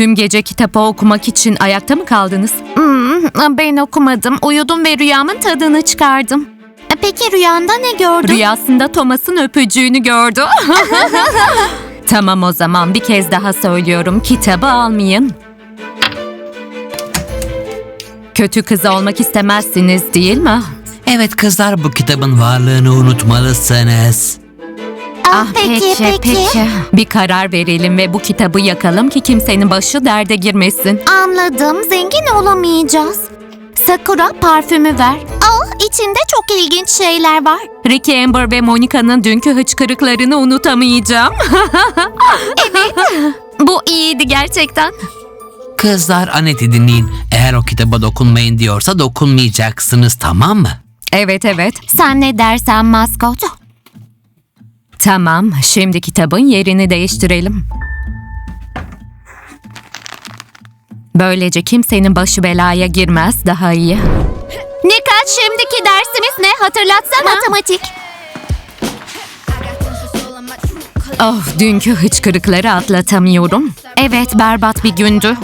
Tüm gece kitabı okumak için ayakta mı kaldınız? Hmm, ben okumadım. Uyudum ve rüyamın tadını çıkardım. E, Peki rüyanda ne gördün? Rüyasında Thomas'ın öpücüğünü gördü. tamam o zaman bir kez daha söylüyorum. Kitabı almayın. Kötü kız olmak istemezsiniz değil mi? Evet kızlar bu kitabın varlığını unutmalısınız. Ah, peki, peki, Bir karar verelim ve bu kitabı yakalım ki kimsenin başı derde girmesin. Anladım. Zengin olamayacağız. Sakura parfümü ver. Ah, içinde çok ilginç şeyler var. Ricky Amber ve Monica'nın dünkü hıçkırıklarını unutamayacağım. Bu iyiydi gerçekten. Kızlar Anet'i dinleyin. Eğer o kitaba dokunmayın diyorsa dokunmayacaksınız tamam mı? evet evet. Sen ne dersen maskot. Tamam, şimdi kitabın yerini değiştirelim. Böylece kimsenin başı belaya girmez, daha iyi. Dikkat şimdiki dersimiz ne? Hatırlatsana. Matematik. Oh, dünkü hıçkırıkları atlatamıyorum. Evet, berbat bir gündü.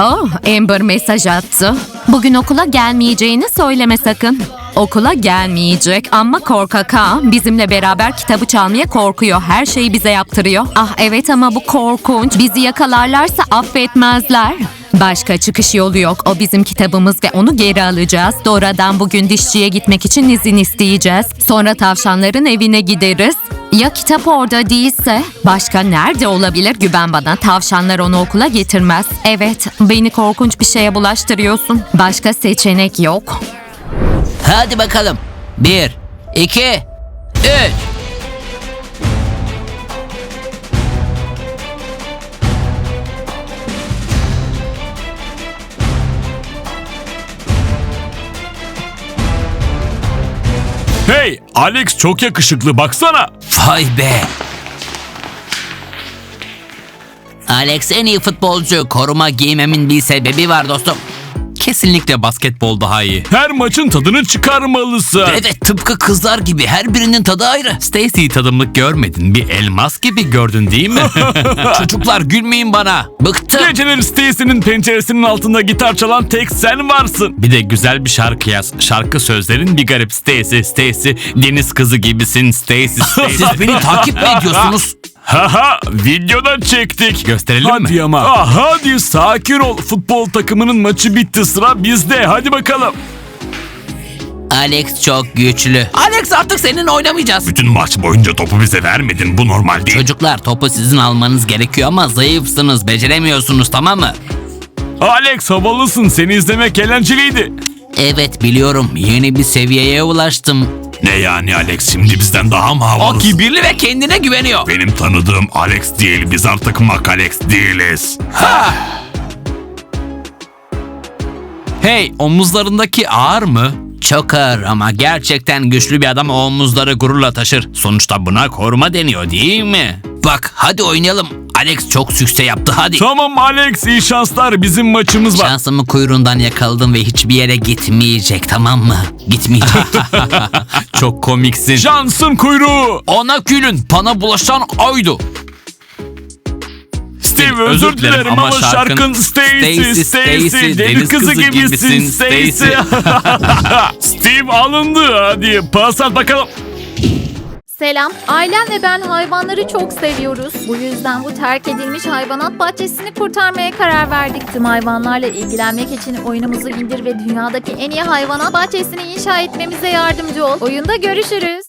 Oh, Amber mesaj attı. Bugün okula gelmeyeceğini söyleme sakın. Okula gelmeyecek ama korkak ha. Bizimle beraber kitabı çalmaya korkuyor. Her şeyi bize yaptırıyor. Ah evet ama bu korkunç. Bizi yakalarlarsa affetmezler. Başka çıkış yolu yok. O bizim kitabımız ve onu geri alacağız. Dora'dan bugün dişçiye gitmek için izin isteyeceğiz. Sonra tavşanların evine gideriz. Ya kitap orada değilse? Başka nerede olabilir güven bana? Tavşanlar onu okula getirmez. Evet, beni korkunç bir şeye bulaştırıyorsun. Başka seçenek yok. Hadi bakalım. Bir, iki, üç. Hey, Alex çok yakışıklı baksana. Vay be. Alex en iyi futbolcu. Koruma giymemin bir sebebi var dostum. Kesinlikle basketbol daha iyi. Her maçın tadını çıkarmalısın. Evet tıpkı kızlar gibi her birinin tadı ayrı. Stacy tadımlık görmedin. Bir elmas gibi gördün değil mi? Çocuklar gülmeyin bana. Bıktım. Geceleri Stacy'nin penceresinin altında gitar çalan tek sen varsın. bir de güzel bir şarkı yaz. Şarkı sözlerin bir garip. Stacy, Stacy, deniz kızı gibisin. Stacy, Stacy. Siz beni takip mi ediyorsunuz? Haha videoda çektik. Gösterelim hadi mi? ama. Ah, hadi sakin ol. Futbol takımının maçı bitti sıra bizde. Hadi bakalım. Alex çok güçlü. Alex artık seninle oynamayacağız. Bütün maç boyunca topu bize vermedin. Bu normal değil. Çocuklar topu sizin almanız gerekiyor ama zayıfsınız, beceremiyorsunuz tamam mı? Alex havalısın. Seni izlemek eğlenceliydi. Evet biliyorum yeni bir seviyeye ulaştım. Ne yani Alex şimdi bizden daha mı O havalısın? kibirli ve kendine güveniyor. Benim tanıdığım Alex değil. Biz artık Mac Alex değiliz. hey omuzlarındaki ağır mı? Çok ağır ama gerçekten güçlü bir adam o omuzları gururla taşır. Sonuçta buna koruma deniyor değil mi? Bak hadi oynayalım. Alex çok sükse yaptı hadi. Tamam Alex iyi şanslar. Bizim maçımız var. Şansımı kuyruğundan yakaladım ve hiçbir yere gitmeyecek tamam mı? Gitmeyecek. Çok komiksin. Şansın kuyruğu. Ona külün bana bulaşan oydu. Steve özür dilerim ama şarkın Stacy, Stacy, deniz kızı gibisin Stacy. Steve alındı hadi pas at bakalım. Selam. Ailem ve ben hayvanları çok seviyoruz. Bu yüzden bu terk edilmiş hayvanat bahçesini kurtarmaya karar verdik. Tüm hayvanlarla ilgilenmek için oyunumuzu indir ve dünyadaki en iyi hayvanat bahçesini inşa etmemize yardımcı ol. Oyunda görüşürüz.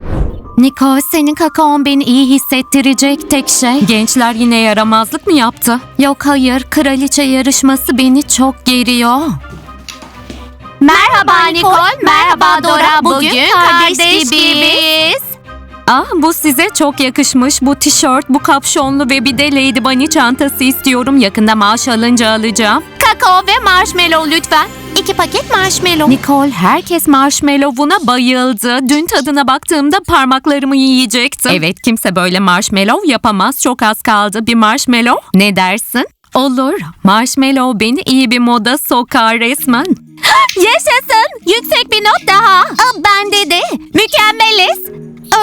Nicole, senin kakaon beni iyi hissettirecek tek şey. Gençler yine yaramazlık mı yaptı? Yok hayır, kraliçe yarışması beni çok geriyor. Merhaba Nicole, merhaba Dora. Bugün kardeş gibiyiz. Ah bu size çok yakışmış. Bu tişört, bu kapşonlu ve bir de Lady Bunny çantası istiyorum. Yakında maaş alınca alacağım. Kakao ve marshmallow lütfen. İki paket marshmallow. Nicole herkes marshmallow'una bayıldı. Dün tadına baktığımda parmaklarımı yiyecektim. Evet kimse böyle marshmallow yapamaz. Çok az kaldı. Bir marshmallow ne dersin? Olur. Marshmallow beni iyi bir moda sokar resmen. Yaşasın. Yüksek bir not daha. Bende de. Mükemmeliz.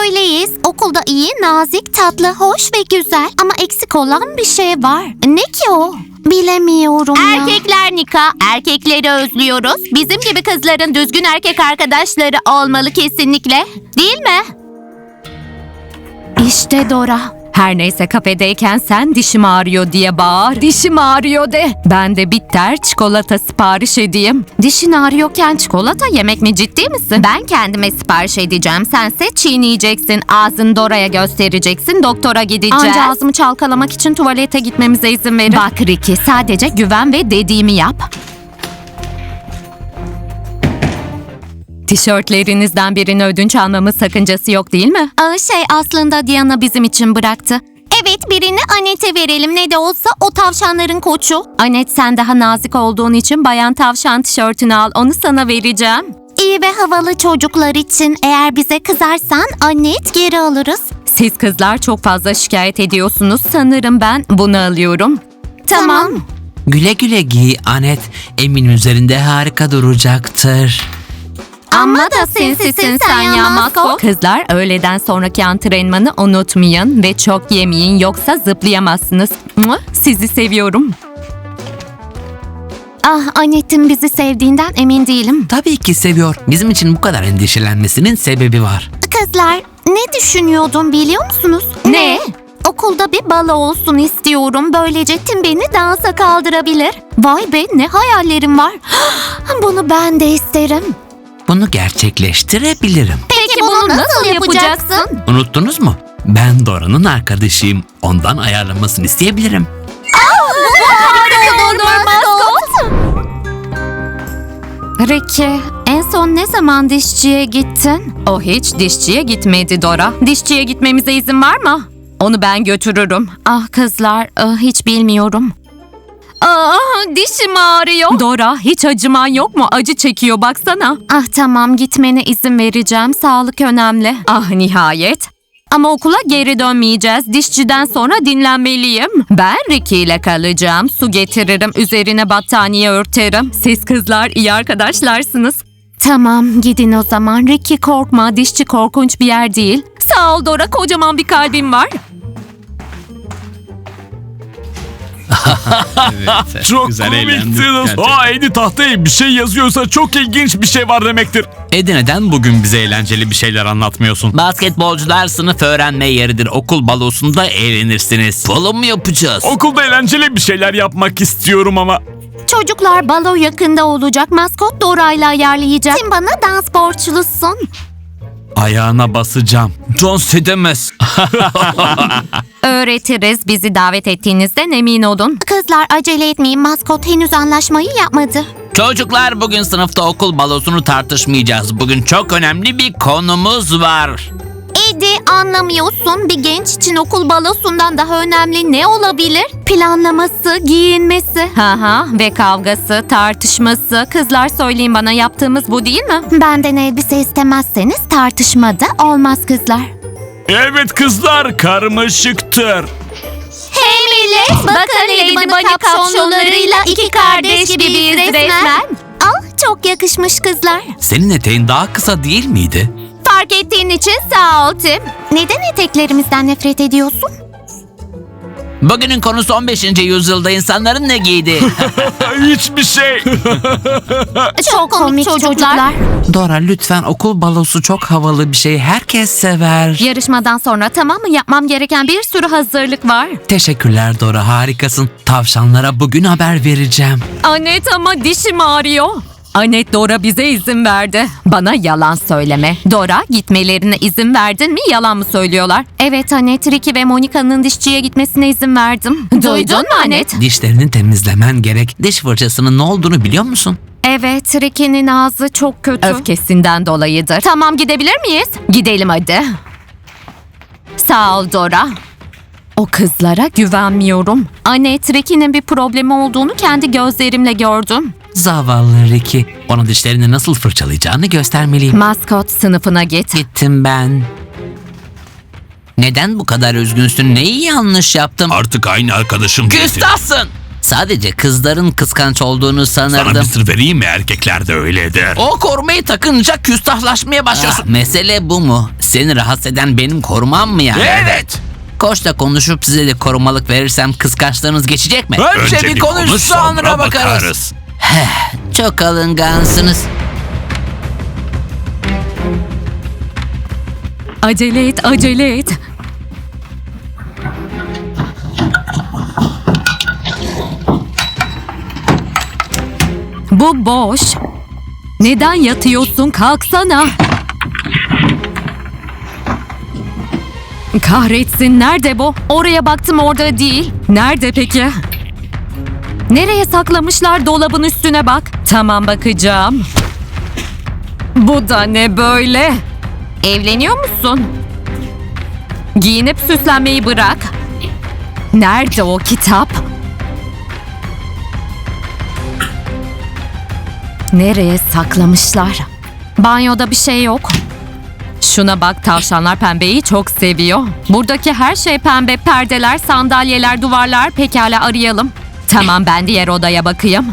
Öyleyiz. Okulda iyi, nazik, tatlı, hoş ve güzel. Ama eksik olan bir şey var. Ne ki o? Bilemiyorum ya. Erkekler Nika, erkekleri özlüyoruz. Bizim gibi kızların düzgün erkek arkadaşları olmalı kesinlikle. Değil mi? İşte Dora. Her neyse kafedeyken sen dişim ağrıyor diye bağır. Dişim ağrıyor de. Ben de bitter çikolata sipariş edeyim. Dişin ağrıyorken çikolata yemek mi ciddi misin? Ben kendime sipariş edeceğim. Sense çiğneyeceksin. Ağzını Dora'ya göstereceksin. Doktora gideceğiz. Anca ağzımı çalkalamak için tuvalete gitmemize izin verin. Bak Ricky sadece güven ve dediğimi yap. Tişörtlerinizden birini ödünç almamız sakıncası yok değil mi? Aa, şey aslında Diana bizim için bıraktı. Evet birini Anet'e verelim ne de olsa o tavşanların koçu. Anet sen daha nazik olduğun için bayan tavşan tişörtünü al onu sana vereceğim. İyi ve havalı çocuklar için eğer bize kızarsan Anet geri alırız. Siz kızlar çok fazla şikayet ediyorsunuz. Sanırım ben bunu alıyorum. Tamam. Güle güle giy Anet. Emin üzerinde harika duracaktır. Amma da sinsisin sen ya maskot. Kızlar öğleden sonraki antrenmanı unutmayın ve çok yemeyin yoksa zıplayamazsınız. Sizi seviyorum. Ah Anet'in bizi sevdiğinden emin değilim. Tabii ki seviyor. Bizim için bu kadar endişelenmesinin sebebi var. Kızlar ne düşünüyordum biliyor musunuz? Ne? Okulda bir balo olsun istiyorum. Böylece Tim beni dansa kaldırabilir. Vay be ne hayallerim var. Bunu ben de isterim. Bunu gerçekleştirebilirim. Peki, bunu nasıl yapacaksın? Unuttunuz mu? Ben Dora'nın arkadaşıyım. Ondan ayarlamasını isteyebilirim. Ricky, en son ne zaman dişçiye gittin? O hiç dişçiye gitmedi Dora. Dişçiye gitmemize izin var mı? Onu ben götürürüm. Ah kızlar, ah, hiç bilmiyorum. Ah dişim ağrıyor. Dora hiç acıman yok mu? Acı çekiyor baksana. Ah tamam gitmene izin vereceğim. Sağlık önemli. Ah nihayet. Ama okula geri dönmeyeceğiz. Dişçiden sonra dinlenmeliyim. Ben Ricky ile kalacağım. Su getiririm. Üzerine battaniye örterim. Siz kızlar iyi arkadaşlarsınız. Tamam gidin o zaman. Ricky korkma. Dişçi korkunç bir yer değil. Sağ ol Dora. Kocaman bir kalbim var. Çok komiksiniz. Aa Edi tahtaya bir şey yazıyorsa çok ilginç bir şey var demektir. Edi neden bugün bize eğlenceli bir şeyler anlatmıyorsun? Basketbolcular sınıf öğrenme yeridir. Okul balosunda eğlenirsiniz. Balo mu yapacağız? Okulda eğlenceli bir şeyler yapmak istiyorum ama. Çocuklar balo yakında olacak. Maskot Dora'yla ayarlayacak. Tim bana dans borçlusun. Ayağına basacağım. John Sidemez. Öğretiriz. Bizi davet ettiğinizden emin olun. Kızlar acele etmeyin. Maskot henüz anlaşmayı yapmadı. Çocuklar bugün sınıfta okul balosunu tartışmayacağız. Bugün çok önemli bir konumuz var. Edi anlamıyorsun. Bir genç için okul balosundan daha önemli ne olabilir? Planlaması, giyinmesi. Ha ha ve kavgası, tartışması. Kızlar söyleyin bana yaptığımız bu değil mi? Benden elbise istemezseniz tartışmada olmaz kızlar. Evet kızlar karmaşıktır. Hey millet bakın Lady Bunny kapşonlarıyla iki kardeş gibiyiz resmen. Ah çok yakışmış kızlar. Senin eteğin daha kısa değil miydi? Fark ettiğin için sağ ol Tim. Neden eteklerimizden nefret ediyorsun? Bugünün konusu 15. yüzyılda insanların ne giydi? Hiçbir şey. Çok, komik, çocuklar. Dora lütfen okul balosu çok havalı bir şey. Herkes sever. Yarışmadan sonra tamam mı yapmam gereken bir sürü hazırlık var. Teşekkürler Dora harikasın. Tavşanlara bugün haber vereceğim. Anet ama dişim ağrıyor. Anet Dora bize izin verdi. Bana yalan söyleme. Dora gitmelerine izin verdin mi yalan mı söylüyorlar? Evet Anet, Ricky ve Monica'nın dişçiye gitmesine izin verdim. Duydun mu Anet? Dişlerini temizlemen gerek. Diş fırçasının ne olduğunu biliyor musun? Evet Ricky'nin ağzı çok kötü. Öfkesinden dolayıdır. Tamam gidebilir miyiz? Gidelim hadi. Sağ ol Dora. O kızlara güvenmiyorum. Anet, Ricky'nin bir problemi olduğunu kendi gözlerimle gördüm. Zavallı Ricky. Ona dişlerini nasıl fırçalayacağını göstermeliyim. Maskot sınıfına git. Gittim ben. Neden bu kadar üzgünsün? Neyi yanlış yaptım? Artık aynı arkadaşım değilsin. Küstahsın. Sadece kızların kıskanç olduğunu Sana bir sanırdım. sır vereyim mi? Erkekler de öyledir. O korumayı takınca küstahlaşmaya başlıyorsun. Ah, mesele bu mu? Seni rahatsız eden benim korumam mı yani? Evet. Koçla konuşup size de korumalık verirsem kıskançlığınız geçecek mi? Önce bir konuş sonra bakarız. Çok alıngansınız. Acele et, acele et. Bu boş. Neden yatıyorsun? Kalksana. Kahretsin. Nerede bu? Oraya baktım orada değil. Nerede peki? Nereye saklamışlar dolabın üstüne bak. Tamam bakacağım. Bu da ne böyle? Evleniyor musun? Giyinip süslenmeyi bırak. Nerede o kitap? Nereye saklamışlar? Banyoda bir şey yok. Şuna bak tavşanlar pembeyi çok seviyor. Buradaki her şey pembe. Perdeler, sandalyeler, duvarlar. Pekala arayalım. Tamam ben diğer odaya bakayım.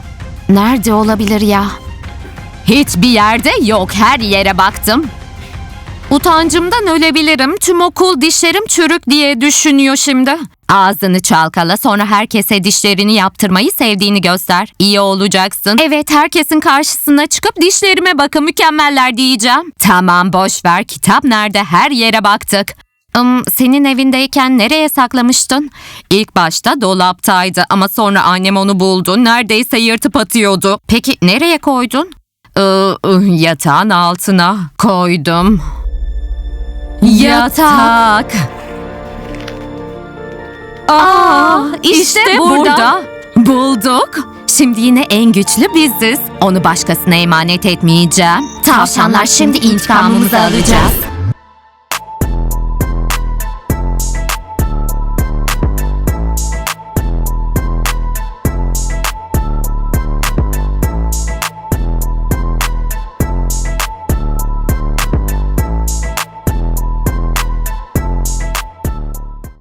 Nerede olabilir ya? Hiçbir yerde yok. Her yere baktım. Utancımdan ölebilirim. Tüm okul dişlerim çürük diye düşünüyor şimdi. Ağzını çalkala sonra herkese dişlerini yaptırmayı sevdiğini göster. İyi olacaksın. Evet herkesin karşısına çıkıp dişlerime bakın mükemmeller diyeceğim. Tamam boş ver kitap nerede her yere baktık. Im, senin evindeyken nereye saklamıştın? İlk başta dolaptaydı ama sonra annem onu buldu. Neredeyse yırtıp atıyordu. Peki nereye koydun? Ee, yatağın altına koydum. Yatak. Aa, işte, burada. Bulduk. Şimdi yine en güçlü biziz. Onu başkasına emanet etmeyeceğim. Tavşanlar şimdi intikamımızı alacağız.